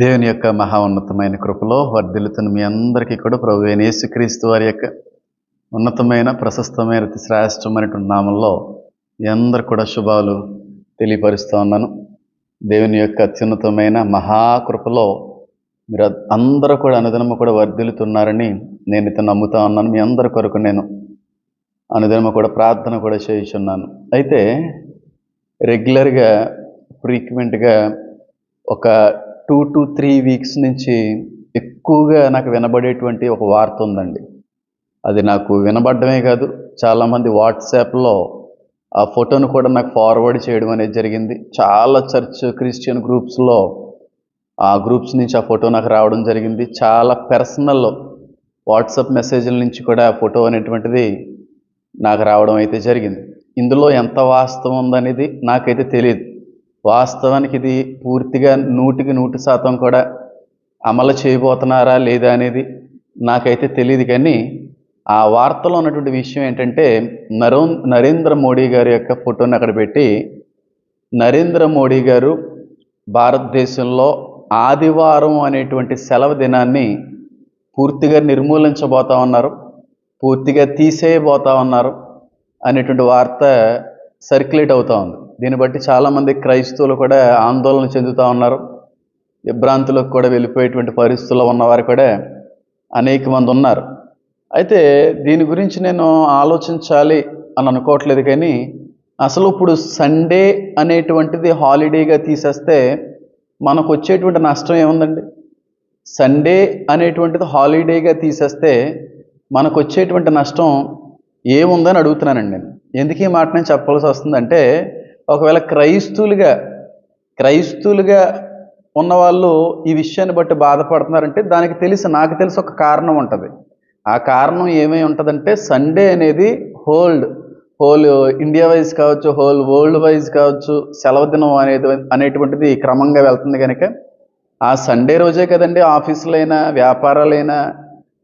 దేవుని యొక్క మహా ఉన్నతమైన కృపలో వర్ధిల్లుతున్న మీ అందరికీ కూడా ప్రభు యేసుక్రీస్తు వారి యొక్క ఉన్నతమైన ప్రశస్తమైన శ్రేష్టమైనటువంటి నామంలో మీ అందరు కూడా శుభాలు తెలియపరుస్తూ ఉన్నాను. దేవుని యొక్క అత్యున్నతమైన మహాకృపలో మీరు అందరూ కూడా అనుదినము కూడా వర్ధిల్లుతున్నారని నేను ఇతను నమ్ముతా ఉన్నాను. మీ అందరి కొరకు నేను అనుదినము కూడా ప్రార్థన కూడా చేయిస్తున్నాను. అయితే రెగ్యులర్గా ఫ్రీక్వెంట్గా ఒక టూ టు త్రీ వీక్స్ నుంచి ఎక్కువగా నాకు వినబడేటువంటి ఒక వార్త ఉందండి. అది నాకు వినబడమే కాదు చాలామంది వాట్సాప్లో ఆ ఫోటోను కూడా నాకు ఫార్వర్డ్ చేయడం అనేది జరిగింది. చాలా చర్చ్ క్రిస్టియన్ గ్రూప్స్లో ఆ గ్రూప్స్ నుంచి ఆ ఫోటో నాకు రావడం జరిగింది. చాలా పర్సనల్ వాట్సాప్ మెసేజ్ల నుంచి కూడా ఆ ఫోటో అనేటువంటిది నాకు రావడం అయితే జరిగింది. ఇందులో ఎంత వాస్తవం ఉందనేది నాకైతే తెలియదు వాస్తవానికి ఇది పూర్తిగా నూటికి నూటి శాతం కూడా అమలు చేయబోతున్నారా లేదా అనేది నాకైతే తెలియదు కానీ ఆ వార్తలో ఉన్నటువంటి విషయం ఏంటంటే నరో నరేంద్ర మోడీ గారి యొక్క ఫోటోని అక్కడ పెట్టి నరేంద్ర మోడీ గారు భారతదేశంలో ఆదివారం అనేటువంటి సెలవు దినాన్ని పూర్తిగా నిర్మూలించబోతా ఉన్నారు పూర్తిగా తీసేయబోతా ఉన్నారు అనేటువంటి వార్త సర్క్యులేట్ అవుతూ ఉంది. దీన్ని బట్టి చాలామంది క్రైస్తవులు కూడా ఆందోళన చెందుతూ ఉన్నారు. విభ్రాంతులకు కూడా వెళ్ళిపోయేటువంటి పరిస్థితుల్లో ఉన్నవారు కూడా అనేక మంది ఉన్నారు. అయితే దీని గురించి నేను ఆలోచించాలి అని అనుకోవట్లేదు కానీ అసలు ఇప్పుడు సండే అనేటువంటిది హాలిడేగా తీసేస్తే మనకు వచ్చేటువంటి నష్టం ఏముందండి? సండే అనేటువంటిది హాలిడేగా తీసేస్తే మనకు వచ్చేటువంటి నష్టం ఏముందని అడుగుతున్నానండి నేను. ఎందుకు ఈ మాట నేను చెప్పాల్సి వస్తుందంటే ఒకవేళ క్రైస్తువులుగా క్రైస్తువులుగా ఉన్నవాళ్ళు ఈ విషయాన్ని బట్టి బాధపడుతున్నారంటే దానికి తెలిసి నాకు తెలిసి ఒక కారణం ఉంటుంది. ఆ కారణం ఏమై ఉంటుందంటే సండే అనేది హోల్డ్ హోల్ ఇండియా వైజ్ కావచ్చు హోల్ వరల్డ్ వైజ్ కావచ్చు సెలవు దినం అనేది అనేటువంటిది క్రమంగా వెళ్తుంది కనుక ఆ సండే రోజే కదండి ఆఫీసులైనా వ్యాపారాలైనా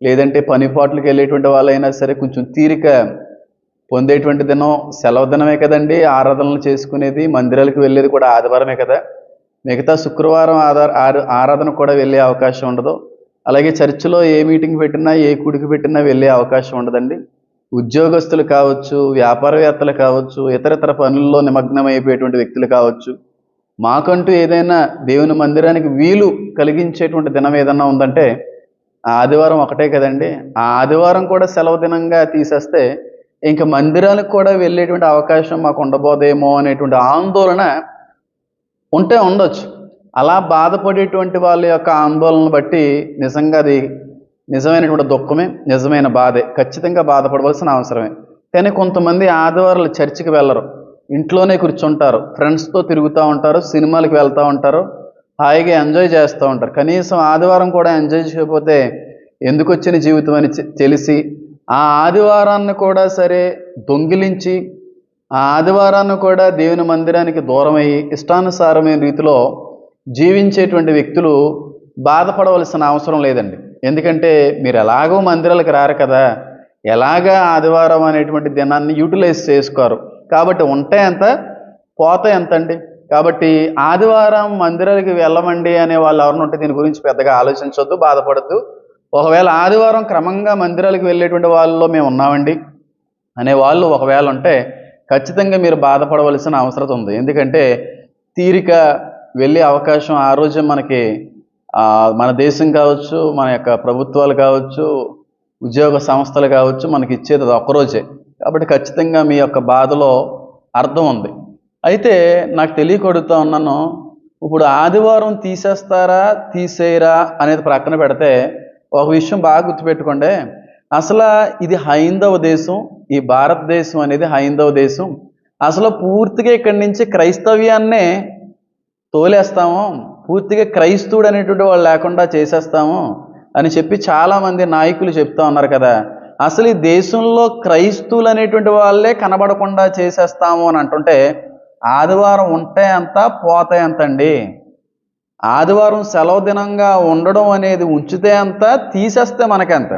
లేదంటే పనిపాట్లకు వెళ్ళేటువంటి వాళ్ళైనా సరే కొంచెం తీరిక పొందేటువంటి దినం సెలవు దినమే కదండి ఆరాధనలు చేసుకునేది మందిరాలకు వెళ్ళేది కూడా ఆదివారమే కదా. మిగతా శుక్రవారం ఆధార ఆరాధన కూడా వెళ్ళే అవకాశం ఉండదు. అలాగే చర్చిలో ఏ మీటింగ్ పెట్టినా ఏ కుడికి పెట్టినా వెళ్ళే అవకాశం ఉండదండి. ఉద్యోగస్తులు కావచ్చు వ్యాపారవేత్తలు కావచ్చు ఇతరితర పనుల్లో నిమగ్నమైపోయేటువంటి వ్యక్తులు కావచ్చు. మాకంటూ ఏదైనా దేవుని మందిరానికి వీలు కలిగించేటువంటి దినం ఏదన్నా ఉందంటే ఆదివారం ఒకటే కదండి. ఆ ఆదివారం కూడా సెలవు దినంగా తీసేస్తే ఇంకా మందిరాలకు కూడా వెళ్ళేటువంటి అవకాశం మాకు ఉండబోదేమో అనేటువంటి ఆందోళన ఉంటే ఉండొచ్చు. అలా బాధపడేటువంటి వాళ్ళ యొక్క ఆందోళనను బట్టి నిజంగా అది నిజమైనటువంటి దుఃఖమే నిజమైన బాధే. ఖచ్చితంగా బాధపడవలసిన అవసరమే. కానీ కొంతమంది ఆదివారాలు చర్చికి వెళ్ళరు. ఇంట్లోనే కూర్చుంటారు. ఫ్రెండ్స్తో తిరుగుతూ ఉంటారు సినిమాలకు వెళ్తూ ఉంటారు హాయిగా ఎంజాయ్ చేస్తూ ఉంటారు. కనీసం ఆదివారం కూడా ఎంజాయ్ చేయకపోతే ఎందుకు వచ్చిన జీవితం అని తెలిసి ఆ ఆదివారాన్ని కూడా సరే దొంగిలించి ఆ ఆదివారాన్ని కూడా దేవుని మందిరానికి దూరమయ్యి ఇష్టానుసారమైన రీతిలో జీవించేటువంటి వ్యక్తులు బాధపడవలసిన అవసరం లేదండి. ఎందుకంటే మీరు ఎలాగో మందిరాలకు రారు కదా ఎలాగా ఆదివారం అనేటువంటి దినాన్ని యూటిలైజ్ చేసుకోరు. కాబట్టి ఉంటే ఎంత పోత ఎంత అండి కాబట్టి ఆదివారం మందిరాలకి వెళ్ళమండి అనే వాళ్ళు ఎవరిని ఉంటే దీని గురించి పెద్దగా ఆలోచించవద్దు బాధపడద్దు. ఒకవేళ ఆదివారం క్రమంగా మందిరాలకు వెళ్ళేటువంటి వాళ్ళలో మేము ఉన్నామండి అనే వాళ్ళు ఒకవేళ ఉంటే ఖచ్చితంగా మీరు బాధపడవలసిన అవసరం ఉంది. ఎందుకంటే తీరిక వెళ్ళే అవకాశం ఆ రోజే మనకి మన దేశం కావచ్చు మన యొక్క ప్రభుత్వాలు కావచ్చు ఉద్యోగ సంస్థలు కావచ్చు మనకి ఇచ్చేది అది ఒక్కరోజే కాబట్టి ఖచ్చితంగా మీ యొక్క బాధలో అర్థం ఉంది. అయితే నాకు తెలియకొడుతూ ఉన్నాను ఇప్పుడు ఆదివారం తీసేస్తారా తీసేయరా అనేది ప్రక్కన పెడితే ఒక విషయం బాగా గుర్తుపెట్టుకోండి. అసలు ఇది హైందవ దేశం ఈ భారతదేశం అనేది హైందవ దేశం. అసలు పూర్తిగా ఇక్కడి నుంచి క్రైస్తవ్యాన్నే తోలేస్తాము పూర్తిగా క్రైస్తవుడు అనేటువంటి వాళ్ళు లేకుండా చేసేస్తాము అని చెప్పి చాలామంది నాయకులు చెప్తా ఉన్నారు కదా. అసలు ఈ దేశంలో క్రైస్తవులు అనేటువంటి వాళ్ళే కనబడకుండా చేసేస్తాము అని అంటుంటే ఆదివారం ఉంటే అంత పోతాయంతండి. ఆదివారం సెలవు దినంగా ఉండడం అనేది ఉంచితే అంత తీసేస్తే మనకెంత?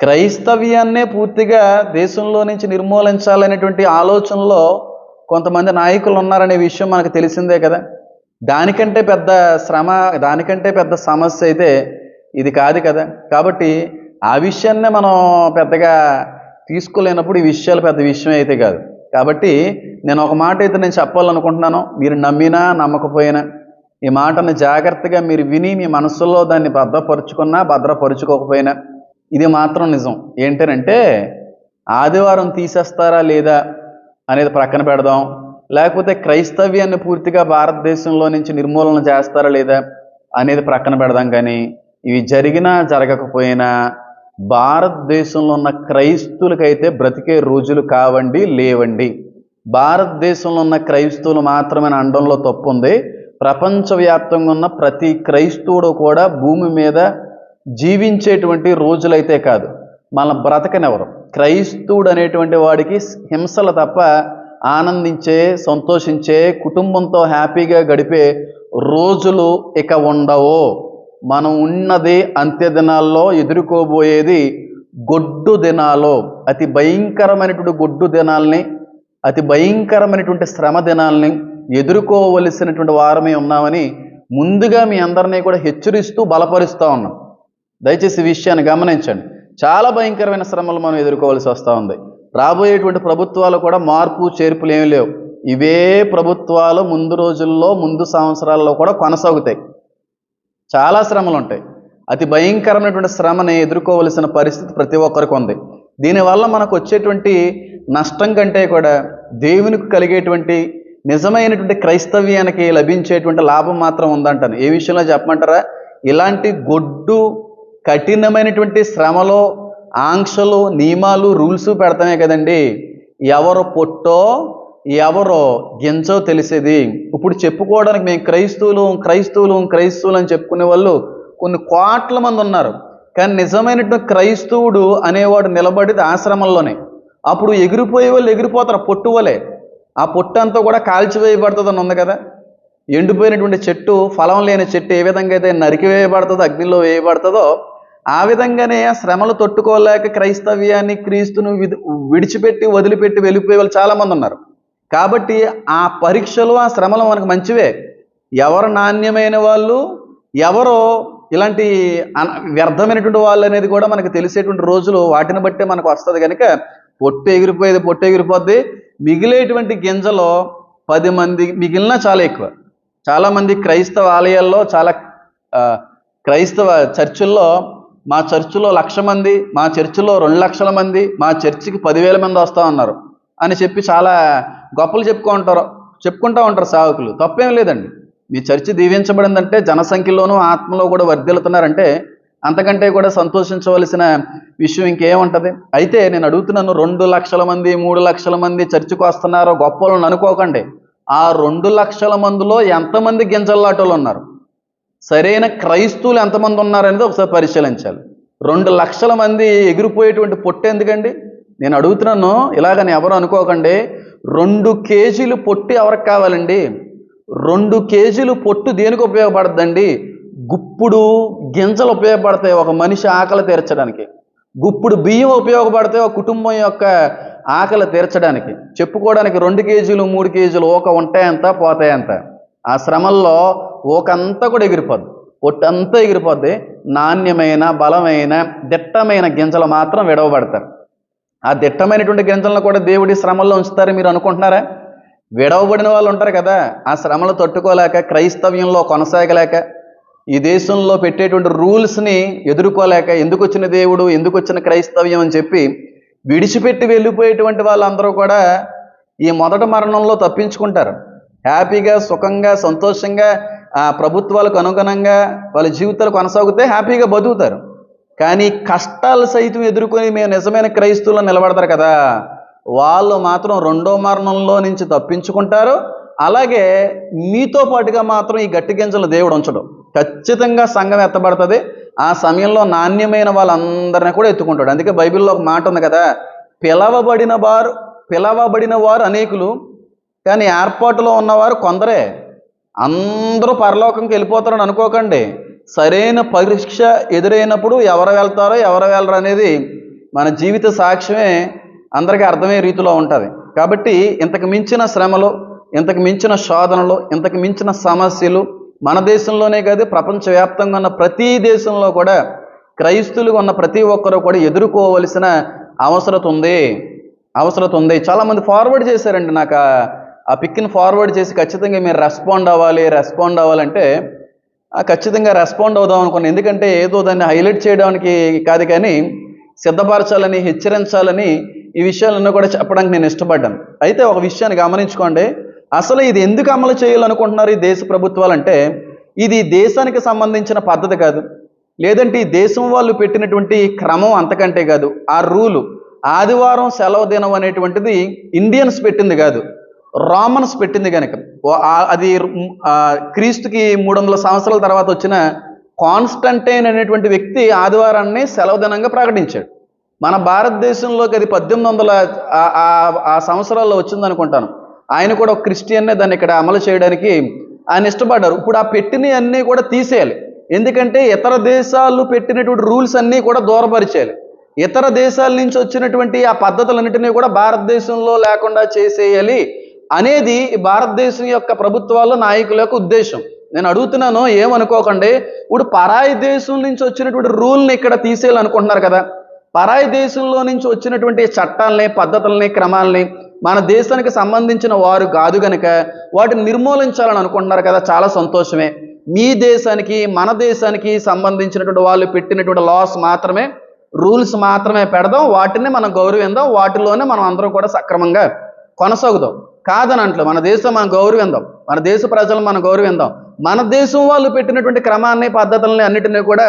క్రైస్తవ్యాన్నే పూర్తిగా దేశంలో నుంచి నిర్మూలించాలనేటువంటి ఆలోచనలో కొంతమంది నాయకులు ఉన్నారనే విషయం మనకు తెలిసిందే కదా. దానికంటే పెద్ద శ్రమ దానికంటే పెద్ద సమస్య అయితే ఇది కాదు కదా. కాబట్టి ఆ విషయాన్నే మనం పెద్దగా తీసుకోలేనప్పుడు ఈ విషయాలు పెద్ద విషయం అయితే కాదు. కాబట్టి నేను ఒక మాట అయితే నేను చెప్పాలనుకుంటున్నాను. మీరు నమ్మినా నమ్మకపోయినా ఈ మాటను జాగ్రత్తగా మీరు విని మీ మనసులో దాన్ని భద్రపరుచుకున్నా భద్రపరుచుకోకపోయినా ఇది మాత్రం నిజం. ఏంటంటే ఆదివారం తీసేస్తారా లేదా అనేది ప్రక్కన పెడదాం. లేకపోతే క్రైస్తవ్యాన్ని పూర్తిగా భారతదేశంలో నుంచి నిర్మూలన చేస్తారా లేదా అనేది ప్రక్కన పెడదాం కానీ ఇవి జరిగినా జరగకపోయినా భారతదేశంలో ఉన్న క్రైస్తువులకైతే బ్రతికే రోజులు కావండి లేవండి. భారతదేశంలో ఉన్న క్రైస్తవులు మాత్రమే అండంలో తప్పు ఉంది ప్రపంచవ్యాప్తంగా ఉన్న ప్రతి క్రైస్తవుడు కూడా భూమి మీద జీవించేటువంటి రోజులైతే కాదు. మన బ్రతకనెవరు? క్రైస్తవుడు అనేటువంటి వాడికి హింసలు తప్ప ఆనందించే సంతోషించే కుటుంబంతో హ్యాపీగా గడిపే రోజులు ఇక ఉండవు. మనం ఉన్నది అంత్య దినాల్లో ఎదుర్కోబోయేది గొడ్డు దినాలు. అతి భయంకరమైనటువంటి గొడ్డు దినాల్ని అతి భయంకరమైనటువంటి శ్రమ దినాల్ని ఎదుర్కోవలసినటువంటి వారమే ఉన్నామని ముందుగా మీ అందరినీ కూడా హెచ్చరిస్తూ బలపరుస్తూ ఉన్నాం. దయచేసి విషయాన్ని గమనించండి. చాలా భయంకరమైన శ్రమలు మనం ఎదుర్కోవాల్సి వస్తూ ఉంది. రాబోయేటువంటి ప్రభుత్వాలు కూడా మార్పు చేర్పులు ఏమీ లేవు. ఇవే ప్రభుత్వాలు ముందు రోజుల్లో ముందు సంవత్సరాల్లో కూడా కొనసాగుతాయి. చాలా శ్రమలు ఉంటాయి. అతి భయంకరమైనటువంటి శ్రమని ఎదుర్కోవలసిన పరిస్థితి ప్రతి ఒక్కరికి ఉంది. దీనివల్ల మనకు వచ్చేటువంటి నష్టం కంటే కూడా దేవునికి కలిగేటువంటి నిజమైనటువంటి క్రైస్తవ్యానికి లభించేటువంటి లాభం మాత్రం ఉందంటాను. ఏ విషయంలో చెప్పమంటారా? ఇలాంటి గొడ్డు కఠినమైనటువంటి శ్రమలో ఆంక్షలు నియమాలు రూల్స్ పెడతామే కదండి. ఎవరు పొట్టో ఎవరో గింజో తెలిసేది. ఇప్పుడు చెప్పుకోవడానికి మేము క్రైస్తవులు క్రైస్తవులు క్రైస్తవులు అని చెప్పుకునే వాళ్ళు కొన్ని కోట్ల మంది ఉన్నారు. కానీ నిజమైనటువంటి క్రైస్తవుడు అనేవాడు నిలబడేది ఆశ్రమంలోనే. అప్పుడు ఎగిరిపోయే వాళ్ళు ఎగిరిపోతారు పొట్టువలే. ఆ పొట్టంతా కూడా కాల్చివేయబడుతుందని ఉంది కదా. ఎండిపోయినటువంటి చెట్టు ఫలం లేని చెట్టు ఏ విధంగా అయితే నరికివేయబడుతుందో అగ్నిలో వేయబడుతుందో ఆ విధంగానే ఆ శ్రమలు తట్టుకోలేక క్రైస్తవ్యాన్ని క్రీస్తును విడి- విడిచిపెట్టి వదిలిపెట్టి వెళ్ళిపోయే వాళ్ళు చాలామంది ఉన్నారు. కాబట్టి ఆ పరీక్షలు ఆ శ్రమలు మనకు మంచివే. ఎవరు నాణ్యమైన వాళ్ళు ఎవరో ఇలాంటి అన- వ్యర్థమైనటువంటి వాళ్ళు అనేది కూడా మనకు తెలిసేటువంటి రోజులు వాటిని బట్టే మనకు వస్తుంది కనుక పొట్టు ఎగిరిపోయేది పొట్టు ఎగిరిపోద్ది. మిగిలేటువంటి గింజలో పది మంది మిగిలిన చాలా ఎక్కువ. చాలామంది క్రైస్తవ ఆలయాల్లో చాలా క్రైస్తవ చర్చిల్లో మా చర్చిలో లక్ష మంది మా చర్చిలో రెండు లక్షల మంది మా చర్చికి పదివేల మంది వస్తూ ఉన్నారు అని చెప్పి చాలా గొప్పలు చెప్పుకుంటారు చెప్పుకుంటూ ఉంటారు సావకులు తప్పేం లేదండి. మీ చర్చి దీవించబడిందంటే జనసంఖ్యలోనూ ఆత్మలో కూడా వర్ధిల్లుతున్నారంటే అంతకంటే కూడా సంతోషించవలసిన విషయం ఇంకేముంటుంది? అయితే నేను అడుగుతున్నాను రెండు లక్షల మంది మూడు లక్షల మంది చర్చికి వస్తున్నారో గొప్పలను అనుకోకండి. ఆ రెండు లక్షల మందిలో ఎంతమంది గింజల్లాటోళ్ళు ఉన్నారు? సరైన క్రైస్తువులు ఎంతమంది ఉన్నారనేది ఒకసారి పరిశీలించాలి. రెండు లక్షల మంది ఎగిరిపోయేటువంటి పొట్టు ఎందుకండి? నేను అడుగుతున్నాను ఇలాగని ఎవరు అనుకోకండి. రెండు కేజీలు పొట్టు ఎవరికి కావాలండి? రెండు కేజీలు పొట్టు దేనికి ఉపయోగపడద్దండి? గుప్పుడు గింజలు ఉపయోగపడతాయి ఒక మనిషి ఆకలి తీర్చడానికి. గుప్పుడు బియ్యం ఉపయోగపడతాయి ఒక కుటుంబం యొక్క ఆకలి తీర్చడానికి. చెప్పుకోవడానికి రెండు కేజీలు మూడు కేజీలు ఒక ఉంటాయంత పోతాయంత. ఆ శ్రమల్లో ఓకంతా కూడా ఎగిరిపోద్ది. పొట్టంతా ఎగిరిపోద్ది. నాణ్యమైన బలమైన దిట్టమైన గింజలు మాత్రం విడవబడతారు. ఆ దిట్టమైనటువంటి గింజలను కూడా దేవుడి శ్రమల్లో ఉంచుతారు మీరు అనుకుంటున్నారా? విడవబడిన వాళ్ళు ఉంటారు కదా ఆ శ్రమలు తట్టుకోలేక క్రైస్తవ్యంలో కొనసాగలేక ఈ దేశంలో పెట్టేటువంటి రూల్స్ని ఎదుర్కోలేక ఎందుకు వచ్చిన దేవుడు ఎందుకు వచ్చిన క్రైస్తవ్యం అని చెప్పి విడిచిపెట్టి వెళ్ళిపోయేటువంటి వాళ్ళందరూ కూడా ఈ మొదటి మరణంలో తప్పించుకుంటారు. హ్యాపీగా సుఖంగా సంతోషంగా ఆ ప్రభుత్వాలకు అనుగుణంగా వాళ్ళ జీవితాలు కొనసాగితే హ్యాపీగా బతుకుతారు. కానీ కష్టాలు సైతం ఎదుర్కొని మేము నిజమైన క్రైస్తవులు నిలబడతారు కదా వాళ్ళు మాత్రం రెండో మరణంలో నుంచి తప్పించుకుంటారు. అలాగే మీతో పాటుగా మాత్రం ఈ గట్టి గింజలు దేవుడు ఉంచడం. ఖచ్చితంగా సంఘం ఎత్తబడుతుంది. ఆ సమయంలో నాణ్యమైన వాళ్ళందరినీ కూడా ఎత్తుకుంటాడు. అందుకే బైబిల్లో ఒక మాట ఉంది కదా పిలవబడిన వారు పిలవబడిన వారు అనేకులు కానీ ఏర్పాటులో ఉన్నవారు కొందరే. అందరూ పరలోకంకి వెళ్ళిపోతారని అనుకోకండి. సరైన పరీక్ష ఎదురైనప్పుడు ఎవరు వెళ్తారో ఎవరు వెళ్ళరు అనేది మన జీవిత సాక్ష్యమే అందరికీ అర్థమయ్యే రీతిలో ఉంటుంది. కాబట్టి ఇంతకు మించిన శ్రమలు ఇంతకు మించిన శోధనలు ఇంతకు మించిన సమస్యలు మన దేశంలోనే కాదు ప్రపంచవ్యాప్తంగా ఉన్న ప్రతి దేశంలో కూడా క్రైస్తులుగా ఉన్న ప్రతి ఒక్కరూ కూడా ఎదుర్కోవలసిన అవసరత ఉంది. అవసరత ఉంది. చాలామంది ఫార్వర్డ్ చేశారండి. నాకు ఆ- పిక్ని ఫార్వర్డ్ చేసి ఖచ్చితంగా మీరు రెస్పాండ్ అవ్వాలి రెస్పాండ్ అవ్వాలంటే ఖచ్చితంగా రెస్పాండ్ అవుదాం అనుకున్నాను. ఎందుకంటే ఏదో దాన్ని హైలైట్ చేయడానికి కాదు కానీ సిద్ధపరచాలని హెచ్చరించాలని ఈ విషయాలన్నీ కూడా చెప్పడానికి నేను ఇష్టపడ్డాను. అయితే ఒక విషయాన్ని గమనించుకోండి. అసలు ఇది ఎందుకు అమలు చేయాలనుకుంటున్నారు ఈ దేశ ప్రభుత్వాలు అంటే ఇది దేశానికి సంబంధించిన పద్ధతి కాదు. లేదంటే ఈ దేశం వాళ్ళు పెట్టినటువంటి క్రమం అంతకంటే కాదు. ఆ రూలు ఆదివారం సెలవు దినం అనేటువంటిది ఇండియన్స్ పెట్టింది కాదు. రామన్స్ పెట్టింది కనుక అది క్రీస్తుకి మూడు వందల సంవత్సరాల తర్వాత వచ్చిన కాన్స్టంటైన్ అనేటువంటి వ్యక్తి ఆదివారాన్ని సెలవు దినంగా ప్రకటించాడు. మన భారతదేశంలోకి అది పద్దెనిమిది వందల ఆ- ఆ సంవత్సరాల్లో వచ్చింది అనుకుంటాను ఆయన కూడా ఒక క్రిస్టియన్నే దాన్ని ఇక్కడ అమలు చేయడానికి ఆయన ఇష్టపడ్డారు. ఇప్పుడు ఆ పెట్టినవి అన్నీ కూడా తీసేయాలి. ఎందుకంటే ఇతర దేశాలు పెట్టినటువంటి రూల్స్ అన్నీ కూడా దూరపరిచేయాలి. ఇతర దేశాల నుంచి వచ్చినటువంటి ఆ పద్ధతులన్నింటినీ కూడా భారతదేశంలో లేకుండా చేసేయాలి అనేది ఈ భారతదేశం యొక్క ప్రభుత్వాల నాయకుల యొక్క ఉద్దేశం. నేను అడుగుతున్నాను ఏమనుకోకండి. ఇప్పుడు పరాయి దేశం నుంచి వచ్చినటువంటి రూల్ని ఇక్కడ తీసేయాలనుకుంటున్నారు కదా. పరాయి దేశంలో నుంచి వచ్చినటువంటి చట్టాలని పద్ధతుల్ని క్రమాలని మన దేశానికి సంబంధించిన వారు కాదు కనుక వాటిని నిర్మూలించాలని అనుకుంటున్నారు కదా చాలా సంతోషమే. మీ దేశానికి మన దేశానికి సంబంధించినటువంటి వాళ్ళు పెట్టినటువంటి లాస్ మాత్రమే రూల్స్ మాత్రమే పెడదాం వాటిని మనం గౌరవిందాం వాటిలోనే మనం అందరం కూడా సక్రమంగా కొనసాగుదాం. కాదని అంట్లో మన దేశం మనం గౌరవిందాం మన దేశ ప్రజలను మనం గౌరవిందాం మన దేశం వాళ్ళు పెట్టినటువంటి క్రమాన్ని పద్ధతులని అన్నిటినీ కూడా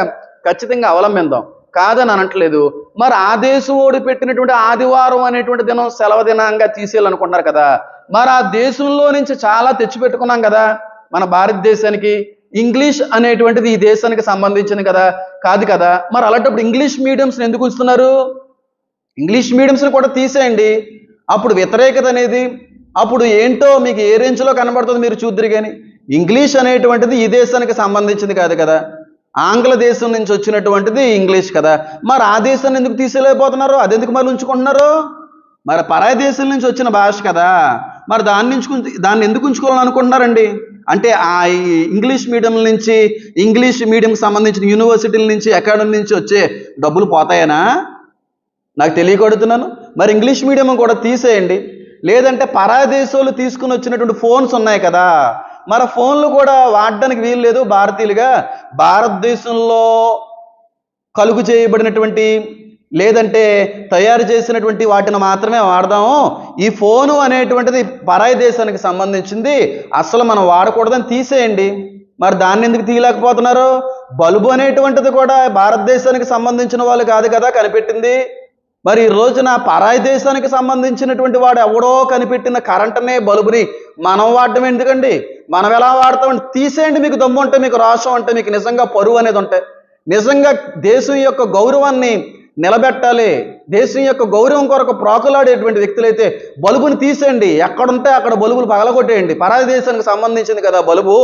ఖచ్చితంగా అవలంబిద్దాం కాదని అనట్లేదు. మరి ఆ దేశం ఓడి పెట్టినటువంటి ఆదివారం అనేటువంటి దినం సెలవు దినంగా తీసేయాలనుకుంటున్నారు కదా. మరి ఆ దేశంలో నుంచి చాలా తెచ్చిపెట్టుకున్నాం కదా. మన భారతదేశానికి ఇంగ్లీష్ అనేటువంటిది ఈ దేశానికి సంబంధించింది కదా. కాదు కదా. మరి అలాంటప్పుడు ఇంగ్లీష్ మీడియంస్ని ఎందుకు ఉంచుతున్నారు? ఇంగ్లీష్ మీడియంస్ని కూడా తీసేయండి. అప్పుడు వ్యతిరేకత అనేది అప్పుడు ఏంటో మీకు ఏ రేంజ్లో కనబడుతుంది మీరు చూద్దరు కానీ ఇంగ్లీష్ అనేటువంటిది ఈ దేశానికి సంబంధించింది కాదు కదా. ఆంగ్ల దేశం నుంచి వచ్చినటువంటిది ఇంగ్లీష్ కదా. మరి ఆ దేశాన్ని ఎందుకు తీసుకెళ్ళిపోతున్నారు అది ఎందుకు మరి ఉంచుకుంటున్నారు? మరి పరాయ దేశం నుంచి వచ్చిన భాష కదా. మరి దాన్ని నుంచి దాన్ని ఎందుకు ఉంచుకోవాలని అనుకుంటున్నారండి? అంటే ఆ ఈ ఇంగ్లీష్ మీడియం నుంచి ఇంగ్లీష్ మీడియంకి సంబంధించిన యూనివర్సిటీల నుంచి అకాడమీ నుంచి వచ్చే డబ్బులు పోతాయనా? నాకు తెలియకొడుతున్నాను మరి ఇంగ్లీష్ మీడియం కూడా తీసేయండి. లేదంటే పరాయ దేశాలు తీసుకుని వచ్చినటువంటి ఫోన్స్ ఉన్నాయి కదా. మరి ఫోన్లు కూడా వాడడానికి వీలు లేదు. భారతీయులుగా భారతదేశంలో కలుగు చేయబడినటువంటి లేదంటే తయారు చేసినటువంటి వాటిని మాత్రమే వాడదాము. ఈ ఫోను అనేటువంటిది పరాయి దేశానికి సంబంధించింది. అసలు మనం వాడకూడదని తీసేయండి. మరి దాన్ని ఎందుకు తీయలేకపోతున్నారు? బల్బు అనేటువంటిది కూడా భారతదేశానికి సంబంధించిన వాళ్ళు కాదు కదా కనిపెట్టింది. మరి ఈ రోజున పరాయి దేశానికి సంబంధించినటువంటి వాడు ఎవడో కనిపెట్టిన కరెంట్నే బల్బుని మనం వాడటం ఎందుకండి? మనం ఎలా వాడతామండి తీసేయండి మీకు దమ్ము ఉంటే మీకు రాష్ట్రం అంటే మీకు నిజంగా పరువు అనేది ఉంటే. నిజంగా దేశం యొక్క గౌరవాన్ని నిలబెట్టాలి. దేశం యొక్క గౌరవం కొరకు ప్రాకులాడేటువంటి వ్యక్తులైతే బలుబుని తీసేయండి. ఎక్కడుంటే అక్కడ బలుబులు పగలగొట్టేయండి. పరాయి దేశానికి సంబంధించింది కదా బలుబు.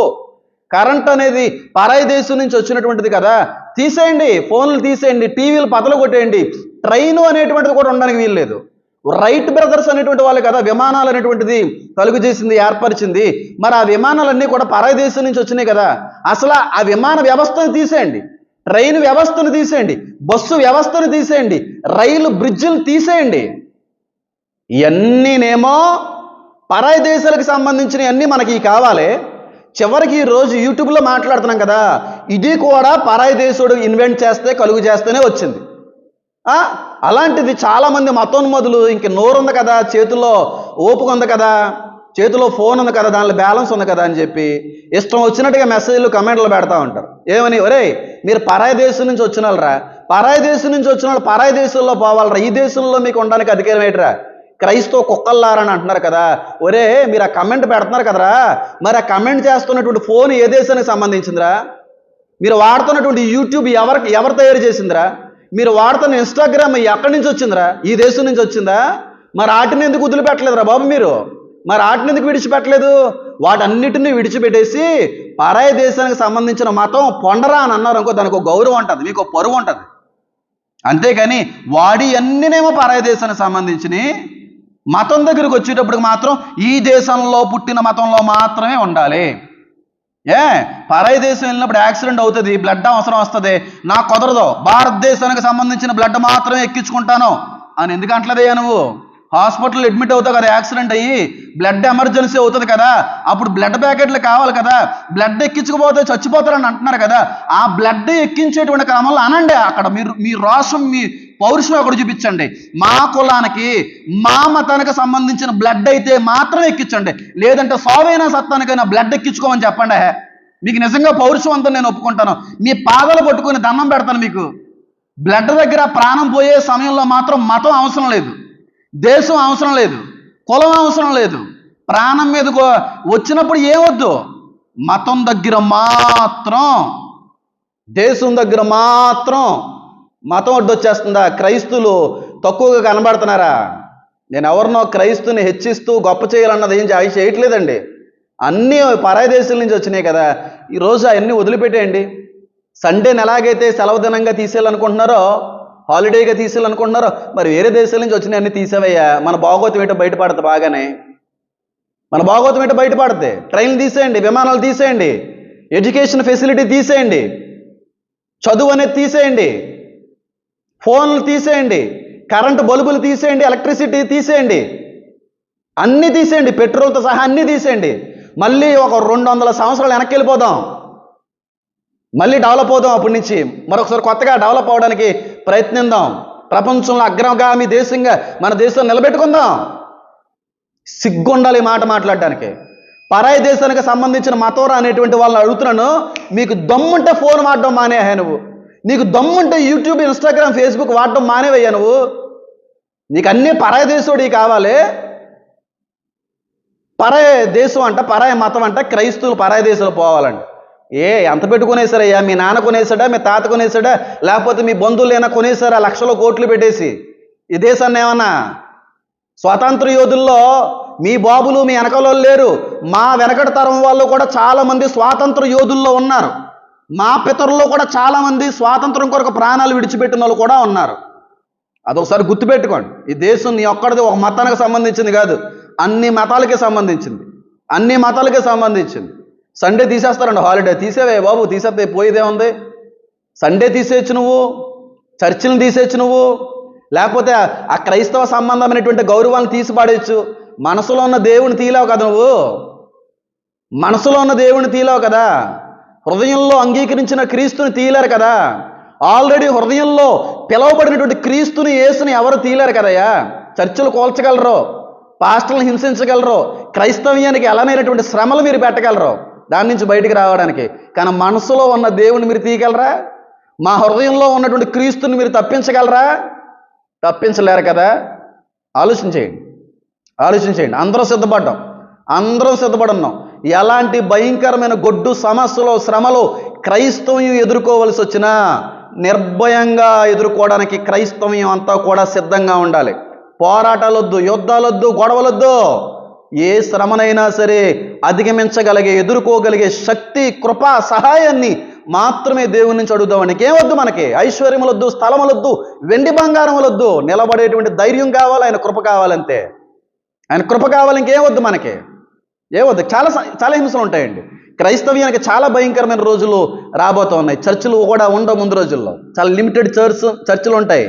కరెంట్ అనేది పరాయి దేశం నుంచి వచ్చినటువంటిది కదా. తీసేయండి ఫోన్లు తీసేయండి టీవీలు పదలు కొట్టేయండి. ట్రైన్ అనేటువంటిది కూడా ఉండడానికి వీలు లేదు. రైట్ బ్రదర్స్ అనేటువంటి వాళ్ళు కదా విమానాలు అనేటువంటిది కలుగు చేసింది ఏర్పరిచింది. మరి ఆ విమానాలన్నీ కూడా పరాయి దేశం నుంచి వచ్చినాయి కదా. అసలు ఆ విమాన వ్యవస్థను తీసేయండి. ట్రైన్ వ్యవస్థను తీసేయండి. బస్సు వ్యవస్థను తీసేయండి. రైలు బ్రిడ్జిలు తీసేయండి. ఇవన్నీనేమో పరాయి దేశాలకు సంబంధించినవి అన్నీ మనకి కావాలి. చివరికి ఈ రోజు యూట్యూబ్లో మాట్లాడుతున్నాం కదా ఇది కూడా పరాయి దేశుడు ఇన్వెంట్ చేస్తే కలుగు చేస్తేనే వచ్చింది. అలాంటిది చాలామంది మతోన్మదులు ఇంక నోరు ఉంది కదా చేతిలో ఓపిక ఉంది కదా చేతిలో ఫోన్ ఉంది కదా దానిలో బ్యాలెన్స్ ఉంది కదా అని చెప్పి ఇష్టం వచ్చినట్టుగా మెసేజ్లు కమెంట్లు పెడతా ఉంటారు. ఏమని? ఒరేయ్ మీరు పరాయి దేశం నుంచి వచ్చిన వాళ్ళరా పరాయి దేశం నుంచి వచ్చిన వాళ్ళు పరాయి దేశంలో పోవాలరా. ఈ దేశంలో మీకు ఉండడానికి అధికారం ఏంట్రా? క్రైస్తవ కుక్కల్లారని అంటున్నారు కదా. ఒరే మీరు ఆ కమెంట్ పెడుతున్నారు కదరా. మరి ఆ కమెంట్ చేస్తున్నటువంటి ఫోన్ ఏ దేశానికి సంబంధించిందిరా? మీరు వాడుతున్నటువంటి యూట్యూబ్ ఎవరికి ఎవరు తయారు చేసిందిరా? మీరు వాడుతున్న ఇన్స్టాగ్రామ్ ఎక్కడి నుంచి వచ్చిందిరా? ఈ దేశం నుంచి వచ్చిందా? మరి వాటిని ఎందుకు వదిలిపెట్టలేదురా బాబు మీరు? మరి వాటిని ఎందుకు విడిచిపెట్టలేదు? వాటన్నిటిని విడిచిపెట్టేసి పరాయ దేశానికి సంబంధించిన మతం పొండరా అని అన్నారు అనుకో దానికి ఒక గౌరవం ఉంటుంది మీకు ఒక పరువు ఉంటుంది. అంతేకాని వాడి అన్నినేమో పరాయ దేశానికి సంబంధించినవి మతం దగ్గరికి వచ్చేటప్పటికి మాత్రం ఈ దేశంలో పుట్టిన మతంలో మాత్రమే ఉండాలి. ఏ? పరాయి దేశం వెళ్ళినప్పుడు యాక్సిడెంట్ అవుతుంది బ్లడ్ అవసరం వస్తుంది. నాకు కుదరదు. భారతదేశానికి సంబంధించిన బ్లడ్ మాత్రమే ఎక్కించుకుంటాను. అని ఎందుకు అంటలేదయ్యా నువ్వు? హాస్పిటల్ అడ్మిట్ అవుతావు కదా యాక్సిడెంట్ అయ్యి. బ్లడ్ ఎమర్జెన్సీ అవుతుంది కదా. అప్పుడు బ్లడ్ ప్యాకెట్లు కావాలి కదా. బ్లడ్ ఎక్కించకపోతే చచ్చిపోతారని అంటున్నారు కదా. ఆ బ్లడ్ ఎక్కించేటువంటి క్రమంలో అనండి అక్కడ. మీరు మీ రోషం మీ పౌరుషం అక్కడ చూపించండి. మా కులానికి మా మతానికి సంబంధించిన బ్లడ్ అయితే మాత్రమే ఎక్కించండి. లేదంటే సావైనా సత్తానికైనా బ్లడ్ ఎక్కించుకోమని చెప్పండి. మీకు నిజంగా పౌరుషం అంతా నేను ఒప్పుకుంటాను. మీ పాదలు పట్టుకుని దండం పెడతాను మీకు. బ్లడ్ దగ్గర ప్రాణం పోయే సమయంలో మాత్రం మతం అవసరం లేదు. దేశం అవసరం లేదు. కులం అవసరం లేదు. ప్రాణం మీద వచ్చినప్పుడు ఏమొద్దు మతం దగ్గర మాత్రం దేశం దగ్గర మాత్రం మతం అడ్డొచ్చేస్తుందా క్రైస్తువులు తక్కువగా కనబడుతున్నారా? నేను ఎవరినో క్రైస్తుని హెచ్చిస్తూ గొప్ప చేయాలన్నది ఏం అవి చేయట్లేదండి. అన్నీ పరాయి దేశాల నుంచి వచ్చినాయి కదా. ఈరోజు అవన్నీ వదిలిపెట్టేయండి. సండేని ఎలాగైతే సెలవు దినంగా తీసేయాలనుకుంటున్నారో హాలిడేగా తీసేయాలనుకుంటున్నారో మరి వేరే దేశాల నుంచి వచ్చినాయి అన్ని తీసేవయ్యా? మన భాగవతం ఏంటో బయటపడుతుంది బాగానే. మన భాగవతం ఏంటో బయటపడుతుంది ట్రైన్లు తీసేయండి విమానాలు తీసేయండి ఎడ్యుకేషన్ ఫెసిలిటీ తీసేయండి చదువు అనేది తీసేయండి. ఫోన్లు తీసేయండి కరెంటు బల్బులు తీసేయండి ఎలక్ట్రిసిటీ తీసేయండి అన్నీ తీసేయండి పెట్రోల్తో సహా అన్నీ తీసేయండి. మళ్ళీ ఒక రెండు వందల సంవత్సరాలు వెనక్కి వెళ్ళిపోదాం. మళ్ళీ డెవలప్ అవుదాం అప్పటి నుంచి. మరొకసారి కొత్తగా డెవలప్ అవడానికి ప్రయత్నిద్దాం. ప్రపంచంలో అగ్రగామి దేశంగా మన దేశం నిలబెట్టుకుందాం. సిగ్గుండాలి మాట మాట్లాడడానికి. పరాయి దేశానికి సంబంధించిన మతోరా అనేటువంటి వాళ్ళని అడుగుతున్నాను. మీకు దమ్ముంటే ఫోన్ మాట్లాడడం మానేహా నువ్వు. నీకు దమ్ముంటే యూట్యూబ్ ఇన్స్టాగ్రామ్ ఫేస్బుక్ వాడటం మానేవయ్యా నువ్వు? నీకు అన్నీ పరాయ దేశోడి కావాలి. పరాయ దేశం అంట పరాయి మతం అంట క్రైస్తువులు పరాయ దేశాలు పోవాలంట. ఏ ఎంత పెట్టుకునేసారయ్యా మీ నాన్న కొనేసాడా మీ తాత కొనేసాడా లేకపోతే మీ బంధువులు ఏమైనా కొనేసారా లక్షల కోట్లు పెట్టేసి. ఈ దేశాన్ని ఏమన్నా? స్వాతంత్ర యోధుల్లో మీ బాబులు మీ వెనకలో లేరు. మా వెనకటి తరం వాళ్ళు కూడా చాలామంది స్వాతంత్ర యోధుల్లో ఉన్నారు. మా పితరుల్లో కూడా చాలామంది స్వాతంత్రం కొరకు ప్రాణాలు విడిచిపెట్టిన వాళ్ళు కూడా ఉన్నారు. అదొకసారి గుర్తుపెట్టుకోండి. ఈ దేశం నీ ఒక్కడిది ఒక మతానికి సంబంధించింది కాదు. అన్ని మతాలకి సంబంధించింది. అన్ని మతాలకి సంబంధించింది. Sunday తీసేస్తారండి holiday. తీసేవే బాబు తీసేస్తే పోయేదే ఉంది. సండే తీసేయచ్చు నువ్వు చర్చిలను తీసేయచ్చు నువ్వు లేకపోతే ఆ- క్రైస్తవ సంబంధమైనటువంటి గౌరవాలను తీసిపాడేయచ్చు. మనసులో ఉన్న దేవుని తీలావు కదా నువ్వు? మనసులో ఉన్న దేవుని తీలావు కదా? హృదయంలో అంగీకరించిన క్రీస్తుని తీయలేరు కదా. ఆల్రెడీ హృదయంలో పిలవబడినటువంటి క్రీస్తుని యేసుని ఎవరు తీయలేరు కదయ్యా? చర్చలు కోల్చగలరు? పాస్టర్లను హింసించగలరు? క్రైస్తవ్యానికి ఎలానైనటువంటి శ్రమలు మీరు పెట్టగలరు? దాని నుంచి బయటికి రావడానికి. కానీ మనసులో ఉన్న దేవుని మీరు తీయగలరా? మా హృదయంలో ఉన్నటువంటి క్రీస్తుని మీరు తప్పించగలరా? తప్పించలేరు కదా. ఆలోచించేయండి. ఆలోచించేయండి. అందరూ సిద్ధపడ్డాం. అందరం సిద్ధపడున్నాం. ఎలాంటి భయంకరమైన గొడ్డు సమస్యలో శ్రమలో క్రైస్తవ్యం ఎదుర్కోవలసి వచ్చినా నిర్భయంగా ఎదుర్కోవడానికి క్రైస్తవ్యం అంతా కూడా సిద్ధంగా ఉండాలి. పోరాటాలొద్దు యుద్ధాలొద్దు గొడవలొద్దు. ఏ శ్రమనైనా సరే అధిగమించగలిగే ఎదుర్కోగలిగే శక్తి కృప సహాయాన్ని మాత్రమే దేవుని నుంచి అడుగుదామండి ఏమొద్దు మనకి? ఐశ్వర్యములొద్దు స్థలములొద్దు వెండి బంగారములొద్దు. నిలబడేటువంటి ధైర్యం కావాలి ఆయన కృప కావాలంతే. ఆయన కృప కావాలి ఇంకేమొద్దు మనకి? ఏవద్దు చాలా చాలా హింసలు ఉంటాయండి. క్రైస్తవ్యానికి చాలా భయంకరమైన రోజులు రాబోతూ ఉన్నాయి. చర్చిలు కూడా ఉండవు ముందు రోజుల్లో. చాలా లిమిటెడ్ చర్చ్ చర్చిలు ఉంటాయి.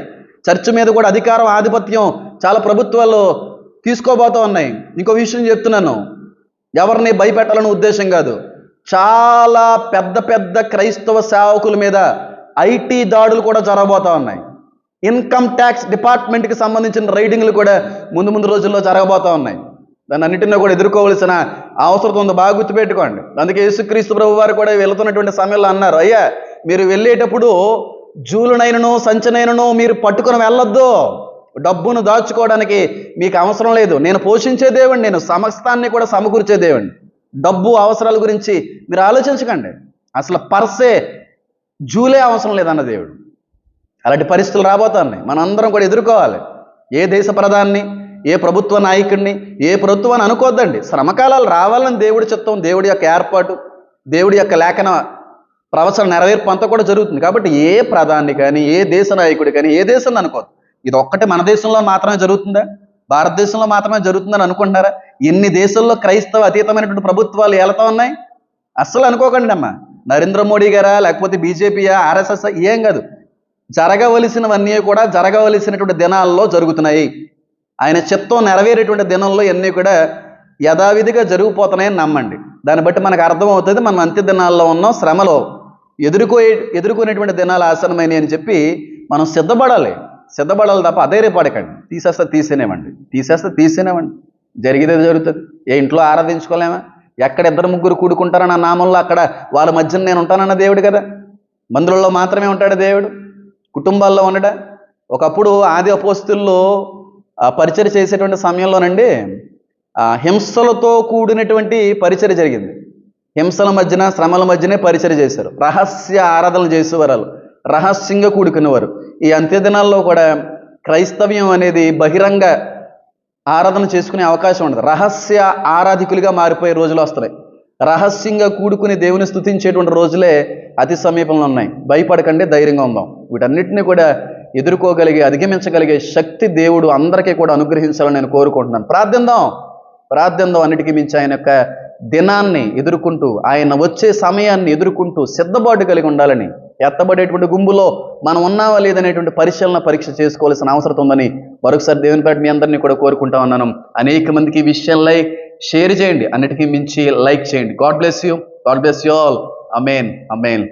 చర్చ్ మీద కూడా అధికారం ఆధిపత్యం చాలా ప్రభుత్వాలు తీసుకోబోతూ ఉన్నాయి. ఇంకో విషయం చెప్తున్నాను. ఎవరిని భయపెట్టాలనే ఉద్దేశం కాదు. చాలా పెద్ద పెద్ద క్రైస్తవ సేవకుల మీద ఐటీ దాడులు కూడా జరగబోతూ ఉన్నాయి. ఇన్కమ్ ట్యాక్స్ డిపార్ట్మెంట్కి సంబంధించిన రైడింగ్లు కూడా ముందు ముందు రోజుల్లో జరగబోతూ ఉన్నాయి. దాన్ని అన్నింటినీ కూడా ఎదుర్కోవలసిన అవసరం ఉంది. బాగా గుర్తుపెట్టుకోండి. అందుకే యేసుక్రీస్తు ప్రభు వారు కూడా వెళుతున్నటువంటి సమయంలో అన్నారు అయ్యా మీరు వెళ్ళేటప్పుడు జూలునైనను సంచనైనను మీరు పట్టుకుని వెళ్ళొద్దు. డబ్బును దాచుకోవడానికి మీకు అవసరం లేదు. నేను పోషించే దేవుడిని నేను సమస్తాన్ని కూడా సమకూర్చే దేవుడిని డబ్బు అవసరాల గురించి మీరు ఆలోచించకండి. అసలు పర్సే జూలే అవసరం లేదన్న దేవుడు. అలాంటి పరిస్థితులు రాబోతున్నాయి. మనందరం కూడా ఎదుర్కోవాలి. ఏ దేశ ప్రధాన్ని ఏ ప్రభుత్వ నాయకుడిని ఏ ప్రభుత్వాన్ని అనుకోవద్దండి శ్రమకాలాలు రావాలని దేవుడి చిత్తం దేవుడి యొక్క ఏర్పాటు దేవుడి యొక్క లేఖన ప్రవచన నెరవేర్పు అంతా కూడా జరుగుతుంది. కాబట్టి ఏ ప్రధాని కానీ ఏ దేశ నాయకుడు కానీ ఏ దేశాన్ని అనుకోదు ఇది ఒక్కటే మన దేశంలో మాత్రమే జరుగుతుందా? భారతదేశంలో మాత్రమే జరుగుతుందని అనుకుంటున్నారా? ఎన్ని దేశాల్లో క్రైస్తవ అతీతమైనటువంటి ప్రభుత్వాలు ఎలాతో ఉన్నాయి? అస్సలు అనుకోకండి అమ్మా. నరేంద్ర మోడీ గారా లేకపోతే బీజేపీయా ఆర్ఎస్ఎస్ ఏం కాదు. జరగవలసినవన్నీ కూడా జరగవలసినటువంటి దినాల్లో జరుగుతున్నాయి. ఆయన చిత్తం నెరవేరేటువంటి దినంలో ఇవన్నీ కూడా యథావిధిగా జరిగిపోతున్నాయని నమ్మండి. దాన్ని బట్టి మనకు అర్థమవుతుంది మనం అంత్య దినాల్లో ఉన్నాం శ్రమలో ఎదుర్కో ఎదుర్కొనేటువంటి దినాలు ఆసనమైనవి అని చెప్పి మనం సిద్ధపడాలి. సిద్ధపడాలి తప్ప అధైర్యపడకండి తీసేస్తే తీసేనేవ్వండి తీసేస్తే తీసేనేవ్వండి జరిగితే జరుగుతుంది. ఏ ఇంట్లో ఆరాధించుకోలేమా? ఎక్కడ ఇద్దరు ముగ్గురు కూడుకుంటారన్న నామంలో అక్కడ వాళ్ళ మధ్యన నేను ఉంటానన్న దేవుడు కదా? మందులలో మాత్రమే ఉంటాడు దేవుడు? కుటుంబాల్లో ఉండడా? ఒకప్పుడు ఆది అపోస్తుల్లో ఆ, చేసేటువంటి సమయంలోనండి హింసలతో కూడినటువంటి పరిచర్య జరిగింది. హింసల మధ్యన శ్రమల మధ్యనే పరిచర్య చేశారు. రహస్య ఆరాధనలు చేసేవారు రహస్యంగా కూడుకునేవారు. ఈ అంత్య దినాల్లో కూడా క్రైస్తవ్యం అనేది బహిరంగ ఆరాధన చేసుకునే అవకాశం ఉండదు. రహస్య ఆరాధికులుగా మారిపోయే రోజులు వస్తున్నాయి రహస్యంగా కూడుకుని దేవుని స్థుతించేటువంటి రోజులే అతి సమీపంలో ఉన్నాయి. భయపడకండి ధైర్యంగా ఉందాం. వీటన్నిటిని కూడా ఎదుర్కోగలిగే అధిగమించగలిగే శక్తి దేవుడు అందరికీ కూడా అనుగ్రహించాలని నేను కోరుకుంటున్నాను. ప్రార్థిందాం. ప్రార్థిందాం అన్నిటికీ మించి ఆయన యొక్క దినాన్ని ఎదుర్కొంటూ ఆయన వచ్చే సమయాన్ని ఎదుర్కొంటూ సిద్ధపాటు కలిగి ఉండాలని ఎత్తబడేటువంటి గుంపులో మనం ఉన్నావా లేదనేటువంటి పరిశీలన పరీక్ష చేసుకోవాల్సిన అవసరం ఉందని మరొకసారి దేవుని పేట మీ అందరినీ కూడా కోరుకుంటా ఉన్నాను. అనేక మందికి ఈ విషయంలో షేర్ చేయండి. అన్నిటికీ మించి లైక్ చేయండి. God bless you. God bless you all. Amen amen